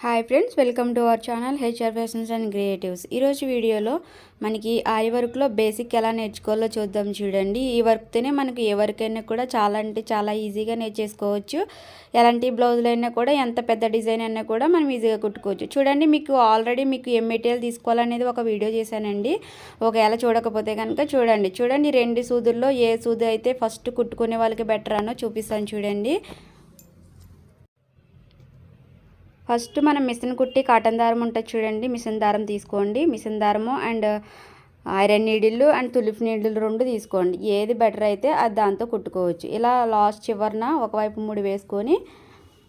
Hi friends welcome to our channel HR fashions and creatives. ఈరోజు వీడియోలో మనకి ఆరి వర్క్లో బేసిక్ ఎలా నేర్చుకోవాలో చూద్దాం చూడండి. ఈ వర్క్తోనే మనకి ఏ వర్క్ అయినా కూడా చాలా అంటే చాలా ఈజీగా నేర్చేసుకోవచ్చు. ఎలాంటి బ్లౌజులు అయినా కూడా ఎంత పెద్ద డిజైన్ అయినా కూడా మనం ఈజీగా కుట్టుకోవచ్చు. చూడండి మీకు ఆల్రెడీ మీకు ఏ మెటీరియల్ తీసుకోవాలనేది ఒక వీడియో చేశానండి. ఒకవేళ చూడకపోతే కనుక చూడండి. చూడండి రెండు సూదుల్లో ఏ సూది అయితే ఫస్ట్ కుట్టుకునే వాళ్ళకి బెటర్ అనో చూపిస్తాను చూడండి. ఫస్ట్ మనం మిషన్ కుట్టి కాటన్ దారం ఉంటుంది చూడండి మిషన్ దారం తీసుకోండి. మిషన్ దారము అండ్ ఐరన్ నీడిల్లు అండ్ తులిప్ నీడిల్ రెండు తీసుకోండి. ఏది బెటర్ అయితే అది దాంతో కుట్టుకోవచ్చు. ఇలా లాస్ట్ చివరిన ఒకవైపు ముడి వేసుకొని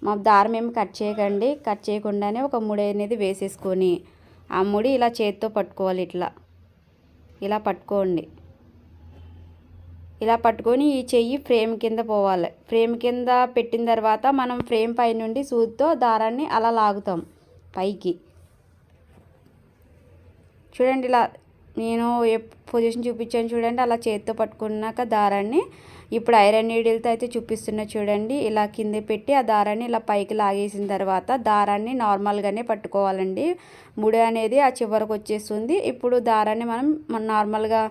మా దారం ఏమి కట్ చేయకండి. కట్ చేయకుండానే ఒక ముడి అనేది వేసేసుకొని ఆ ముడి ఇలా చేతితో పట్టుకోవాలి ఇట్లా. ఇలా పట్టుకోండి. ఇలా పట్టుకొని ఈ చెయ్యి ఫ్రేమ్ కింద పోవాలి. ఫ్రేమ్ కింద పెట్టిన తర్వాత మనం ఫ్రేమ్ పై నుండి సూదితో దారాన్ని అలా లాగుతాం పైకి. చూడండి ఇలా నేను పొజిషన్ చూపించాను చూడండి అలా చేతితో పట్టుకున్నాక దారాన్ని ఇప్పుడు ఐరన్ నీడిల్తో అయితే చూపిస్తున్నా చూడండి. ఇలా కింద పెట్టి ఆ దారాన్ని ఇలా పైకి లాగేసిన తర్వాత దారాన్ని నార్మల్గానే పట్టుకోవాలండి. ముడి అనేది ఆ చివరకు వచ్చేస్తుంది. ఇప్పుడు దారాన్ని మనం నార్మల్గా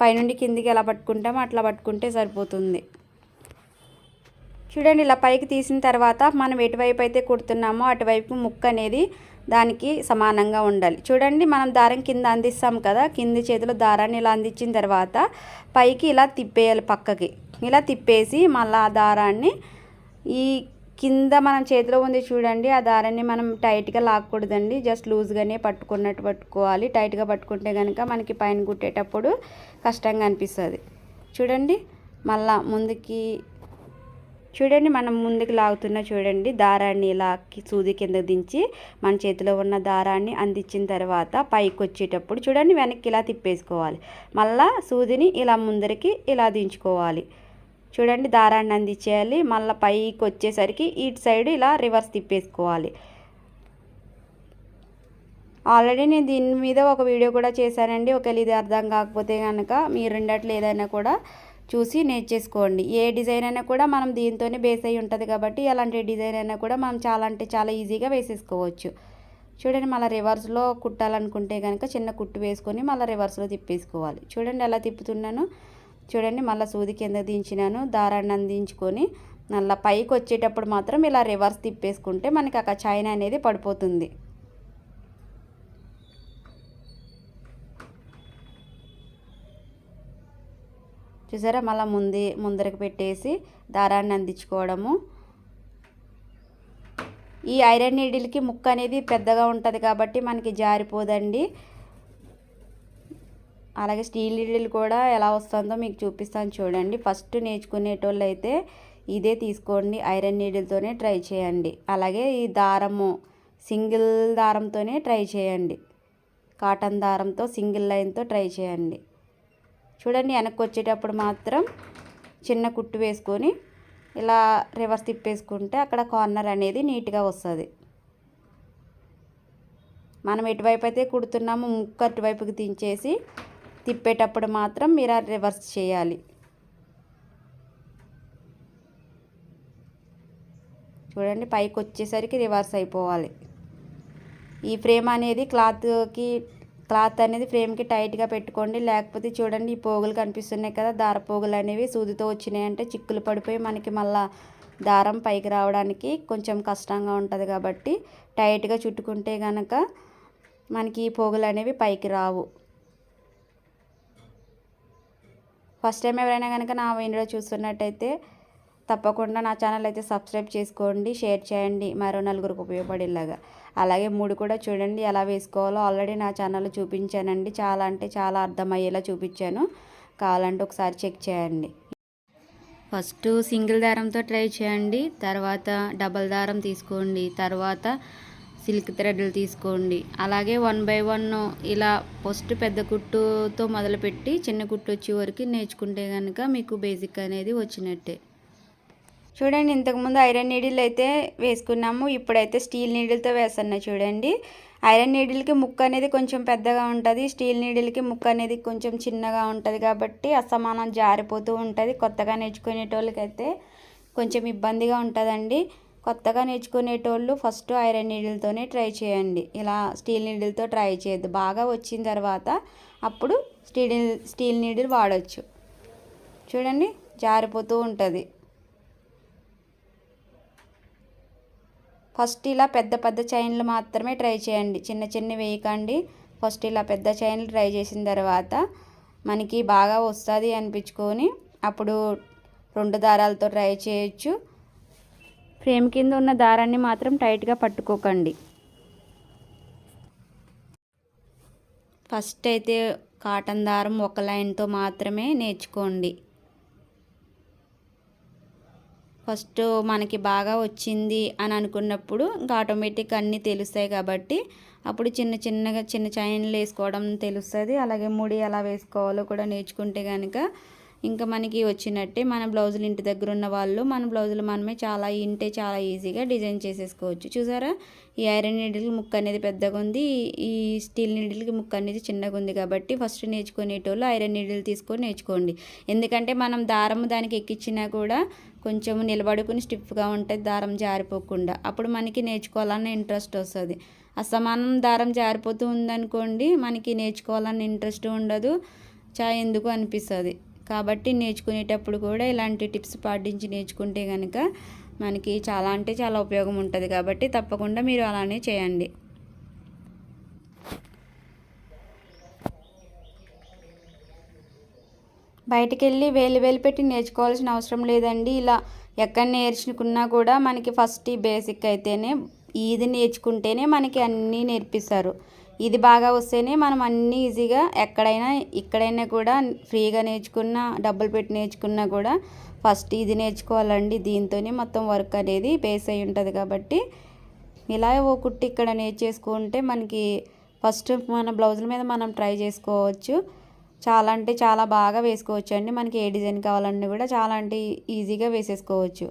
పైనుండి కిందికి ఎలా పట్టుకుంటామో అట్లా పట్టుకుంటే సరిపోతుంది. చూడండి ఇలా పైకి తీసిన తర్వాత మనం ఎటువైపు అయితే కుడుతున్నామో అటువైపు ముక్క అనేది దానికి సమానంగా ఉండాలి. చూడండి మనం దారం కింద అందిస్తాం కదా కింది చేతిలో దారాన్ని ఇలా అందించిన తర్వాత పైకి ఇలా తిప్పేయాలి పక్కకి. ఇలా తిప్పేసి మళ్ళీ ఆ దారాన్ని ఈ కింద మనం చేతిలో ఉంది చూడండి ఆ దారాన్ని మనం టైట్గా లాక్కూడదండి. జస్ట్ లూజ్గానే పట్టుకున్నట్టు పట్టుకోవాలి. టైట్గా పట్టుకుంటే కనుక మనకి పైన కుట్టేటప్పుడు కష్టంగా అనిపిస్తుంది. చూడండి మళ్ళా ముందుకి చూడండి మనం ముందుకు లాగుతున్న చూడండి దారాన్ని ఇలా సూది కింద దించి మన చేతిలో ఉన్న దారాన్ని అందించిన తర్వాత పైకి వచ్చేటప్పుడు చూడండి వెనక్కి ఇలా తిప్పేసుకోవాలి. మళ్ళా సూదిని ఇలా ముందరికి ఇలా దించుకోవాలి. చూడండి దారాన్ని అందించేయాలి. మళ్ళీ పైకి వచ్చేసరికి ఇటు సైడ్ ఇలా రివర్స్ తిప్పేసుకోవాలి. ఆల్రెడీ నేను దీని మీద ఒక వీడియో కూడా చేశానండి. ఒకవేళ ఇది అర్థం కాకపోతే కనుక మీరు రెండట్లు ఏదైనా కూడా చూసి నేర్చేసుకోండి. ఏ డిజైన్ అయినా కూడా మనం దీంతోనే బేస్ అయి ఉంటుంది కాబట్టి అలాంటి డిజైన్ అయినా కూడా మనం చాలా అంటే చాలా ఈజీగా వేసేసుకోవచ్చు. చూడండి మళ్ళీ రివర్స్లో కుట్టాలనుకుంటే కనుక చిన్న కుట్టు వేసుకొని మళ్ళీ రివర్స్లో తిప్పేసుకోవాలి. చూడండి ఎలా తిప్పుతున్నాను. చూడండి మళ్ళీ సూది కింద దించినాను దారాన్ని అందించుకొని మళ్ళీ పైకి వచ్చేటప్పుడు మాత్రం ఇలా రివర్స్ తిప్పేసుకుంటే మనకి అక్కడ చైన్ అనేది పడిపోతుంది. చూసారా మళ్ళీ ముందే ముందరకు పెట్టేసి దారాన్ని అందించుకోవడము. ఈ ఐరన్ నీడిల్కి ముక్క అనేది పెద్దగా ఉంటుంది కాబట్టి మనకి జారిపోదండి. అలాగే స్టీల్ నీడిల్ కూడా ఎలా వస్తుందో మీకు చూపిస్తాను చూడండి. ఫస్ట్ నేర్చుకునేటోళ్ళు అయితే ఇదే తీసుకోండి ఐరన్ నీడిల్తోనే ట్రై చేయండి. అలాగే ఈ దారము సింగిల్ దారంతోనే ట్రై చేయండి. కాటన్ దారంతో సింగిల్ లైన్తో ట్రై చేయండి. చూడండి వెనక్కి వచ్చేటప్పుడు మాత్రం చిన్న కుట్టు వేసుకొని ఇలా రివర్స్ తిప్పేసుకుంటే అక్కడ కార్నర్ అనేది నీట్గా వస్తుంది. మనం ఎటువైపు అయితే కుడుతున్నామో ముక్క అటువైపుకి దించేసి తిప్పేటప్పుడు మాత్రం మీరు రివర్స్ చేయాలి. చూడండి పైకి వచ్చేసరికి రివర్స్ అయిపోవాలి. ఈ ఫ్రేమ్ అనేది క్లాత్కి క్లాత్ అనేది ఫ్రేమ్కి టైట్గా పెట్టుకోండి. లేకపోతే చూడండి ఈ పోగులు కనిపిస్తున్నాయి కదా దార పోగులు అనేవి సూదితో వచ్చినాయి అంటే చిక్కులు పడిపోయి మనకి మళ్ళా దారం పైకి రావడానికి కొంచెం కష్టంగా ఉంటుంది కాబట్టి టైట్గా చుట్టుకుంటే కనుక మనకి ఈ పోగులు అనేవి పైకి రావు. ఫస్ట్ టైం ఎవరైనా కనుక నా వీడియో చూస్తున్నట్టయితే తప్పకుండా నా ఛానల్ అయితే సబ్స్క్రైబ్ చేసుకోండి షేర్ చేయండి. మరో నలుగురికి ఉపయోగపడేలాగా. అలాగే మూడు కూడా చూడండి ఎలా వేసుకోవాలో ఆల్రెడీ నా ఛానల్లో చూపించానండి. చాలా అంటే చాలా అర్థమయ్యేలా చూపించాను. కావాలంటే ఒకసారి చెక్ చేయండి. ఫస్ట్ సింగిల్ దారంతో ట్రై చేయండి. తర్వాత డబల్ దారం తీసుకోండి. తర్వాత సిల్క్ థ్రెడ్లు తీసుకోండి. అలాగే వన్ బై వన్ ఇలా ఫస్ట్ పెద్ద కుట్టుతో మొదలుపెట్టి చిన్న కుట్టు వచ్చే వరకు నేర్చుకుంటే కనుక మీకు బేసిక్ అనేది వచ్చినట్టే. చూడండి ఇంతకుముందు ఐరన్ నీడిల్ అయితే వేసుకున్నాము. ఇప్పుడైతే స్టీల్ నీడిల్తో వేస్తున్నా చూడండి. ఐరన్ నీడిల్కి ముక్క అనేది కొంచెం పెద్దగా ఉంటుంది. స్టీల్ నీడిల్కి ముక్క అనేది కొంచెం చిన్నగా ఉంటుంది కాబట్టి అసమానం జారిపోతూ ఉంటుంది. కొత్తగా నేర్చుకునేటోళ్ళకైతే కొంచెం ఇబ్బందిగా ఉంటుందండి. కొత్తగా నేర్చుకునేటోళ్ళు ఫస్ట్ ఐరన్ నీడిల్తోనే ట్రై చేయండి. ఇలా స్టీల్ నీడిల్తో ట్రై చేయద్దు. బాగా వచ్చిన తర్వాత అప్పుడు స్టీల్ స్టీల్ నీడిల్ వాడచ్చు. చూడండి జారిపోతూ ఉంటుంది. ఫస్ట్ ఇలా పెద్ద పెద్ద చైన్లు మాత్రమే ట్రై చేయండి. చిన్న చిన్న వేయకండి. ఫస్ట్ ఇలా పెద్ద చైన్లు ట్రై చేసిన తర్వాత మనకి బాగా వస్తుంది అనిపించుకొని అప్పుడు రెండు దారాలతో ట్రై చేయొచ్చు. ఫ్రేమ్ కింద ఉన్న దారాన్ని మాత్రం టైట్గా పట్టుకోకండి. ఫస్ట్ అయితే కాటన్ దారం ఒక లైన్తో మాత్రమే నేర్చుకోండి. ఫస్ట్ మనకి బాగా వచ్చింది అని అనుకున్నప్పుడు ఇంకా ఆటోమేటిక్ అన్నీ తెలుస్తాయి కాబట్టి అప్పుడు చిన్న చిన్నగా చిన్న చైన్లు వేసుకోవడం తెలుస్తుంది. అలాగే ముడి ఎలా వేసుకోవాలో కూడా నేర్చుకుంటే కనుక ఇంకా మనకి వచ్చినట్టే మన బ్లౌజులు ఇంటి దగ్గర ఉన్న వాళ్ళు మన బ్లౌజులు మనమే చాలా ఇంటే చాలా ఈజీగా డిజైన్ చేసేసుకోవచ్చు. చూసారా? ఈ ఐరన్ నీడిల్కి ముక్క అనేది పెద్దగా ఉంది. ఈ స్టీల్ నీడిల్కి ముక్క అనేది చిన్నగా ఉంది కాబట్టి ఫస్ట్ నేర్చుకునేటోళ్ళు ఐరన్ నీడిల్ తీసుకొని నేర్చుకోండి. ఎందుకంటే మనం దారం దానికి ఎక్కించినా కూడా కొంచెం నిలబడుకుని స్టిఫ్గా ఉంటుంది దారం జారిపోకుండా అప్పుడు మనకి నేర్చుకోవాలన్న ఇంట్రెస్ట్ వస్తుంది. అసమానం దారం జారిపోతూ ఉందనుకోండి మనకి నేర్చుకోవాలన్న ఇంట్రెస్ట్ ఉండదు. చా ఎందుకు అనిపిస్తుంది? కాబట్టి నేర్చుకునేటప్పుడు కూడా ఇలాంటి టిప్స్ పాటించి నేర్చుకుంటే కనుక మనకి చాలా అంటే చాలా ఉపయోగం ఉంటుంది కాబట్టి తప్పకుండా మీరు అలానే చేయండి. బయటకెళ్ళి వేలు వేలు పెట్టి నేర్చుకోవాల్సిన అవసరం లేదండి. ఇలా ఎక్కడ నేర్చుకున్నా కూడా మనకి ఫస్ట్ ఈ బేసిక్ అయితేనే ఇది నేర్చుకుంటేనే మనకి అన్నీ నేర్పిస్తారు. ఇది బాగా వస్తేనే మనం అన్నీ ఈజీగా ఎక్కడైనా ఇక్కడైనా కూడా ఫ్రీగా నేర్చుకున్న డబ్బులు పెట్టి నేర్చుకున్నా కూడా ఫస్ట్ ఇది నేర్చుకోవాలండి. దీంతోనే మొత్తం వర్క్ అనేది బేస్ అయి ఉంటుంది కాబట్టి ఇలా ఓ కుట్టి ఇక్కడ నేర్చేసుకుంటే మనకి ఫస్ట్ మన బ్లౌజుల మీద మనం ట్రై చేసుకోవచ్చు. చాలా అంటే చాలా బాగా వేసుకోవచ్చు అండి మనకి ఏ డిజైన్ కావాలన్నా కూడా చాలా అంటే ఈజీగా వేసేసుకోవచ్చు.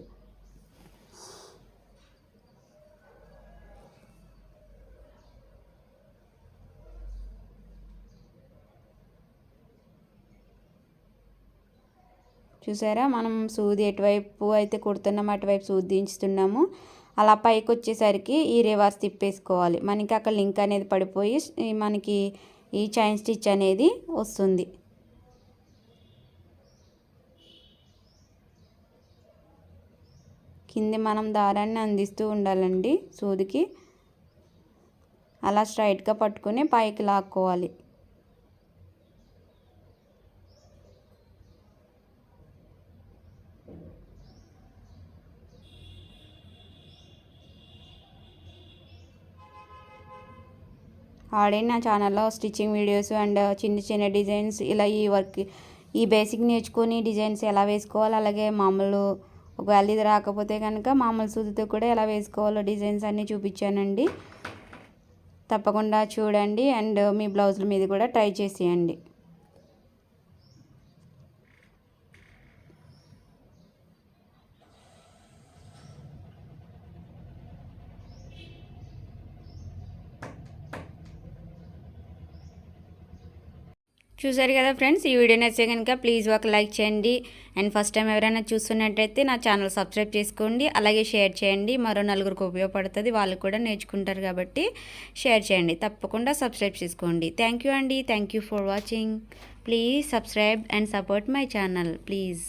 చూసారా? మనం సూది ఎటువైపు అయితే కుడుతున్నాము అటువైపు సూది దించుతున్నాము అలా పైకి వచ్చేసరికి ఈ రివర్స్ తిప్పేసుకోవాలి. మనకి అక్కడ లింక్ అనేది పడిపోయి మనకి ఈ చైన్ స్టిచ్ అనేది వస్తుంది. కింది మనం దారాన్ని అందిస్తూ ఉండాలండి సూదికి. అలా స్ట్రైట్గా పట్టుకొని పైకి లాక్కోవాలి. ఆల్రెడీ నా ఛానల్లో స్టిచ్చింగ్ వీడియోస్ అండ్ చిన్న చిన్న డిజైన్స్ ఇలా ఈ వర్క్ ఈ బేసిక్ నేర్చుకొని డిజైన్స్ ఎలా వేసుకోవాలి అలాగే మామూలు ఒకవేళ ఇది రాకపోతే కనుక మామూలు సూదితో కూడా ఎలా వేసుకోవాలో డిజైన్స్ అన్నీ చూపించానండి. తప్పకుండా చూడండి అండ్ మీ బ్లౌజుల మీద కూడా ట్రై చేసేయండి. చూసారు కదా ఫ్రెండ్స్ ఈ వీడియో నచ్చే కనుక ప్లీజ్ ఒక లైక్ చేయండి. అండ్ ఫస్ట్ టైం ఎవరైనా చూస్తున్నట్టయితే నా ఛానల్ సబ్స్క్రైబ్ చేసుకోండి. అలాగే షేర్ చేయండి. మరో నలుగురికి ఉపయోగపడుతుంది. వాళ్ళు కూడా నేర్చుకుంటారు కాబట్టి షేర్ చేయండి. తప్పకుండా సబ్స్క్రైబ్ చేసుకోండి. థ్యాంక్ యూ అండి. Thank you for watching. Please subscribe and support my channel. Please.